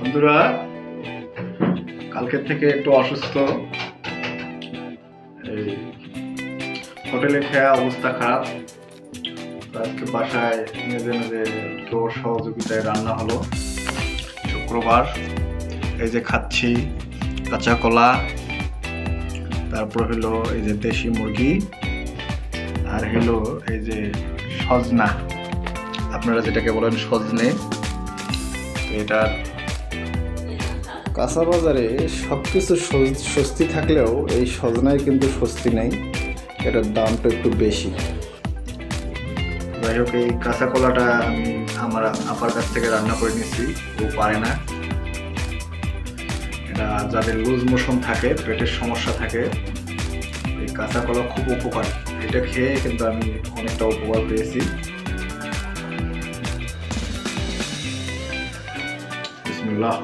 বন্ধুরা, কালকের থেকে একটু অসুস্থ। এই হোটেলে খেয়া অবস্থা খারাপ। আজকে বাসায় মেঝে মেঝে কেউ সহযোগিতায় রান্না হলো। শুক্রবার। এই যে খাচ্ছি কাঁচা কলা তারপর হলো এই যে দেশি মুরগি, আর হলো এই যে সজনা। আপনারা যেটাকে বলেন সজনে, তো এটার কাঁচা বাজারে সব কিছু স্বস্তি থাকলেও এই সজনায় কিন্তু স্বস্তি নেই। এটার দামটা একটু বেশি। যাই হোক, এই কাঁচা কলাটা আমি আমার আপার কাছ থেকে রান্না করে নিয়েছি। ও পারে না। এটা যাদের লুজ মোশন থাকে, পেটের সমস্যা থাকে, এই কাঁচা কলা খুব উপকার। এটা খেয়ে কিন্তু আমি অনেকটা উপকার পেয়েছি। বিসমিল্লাহ।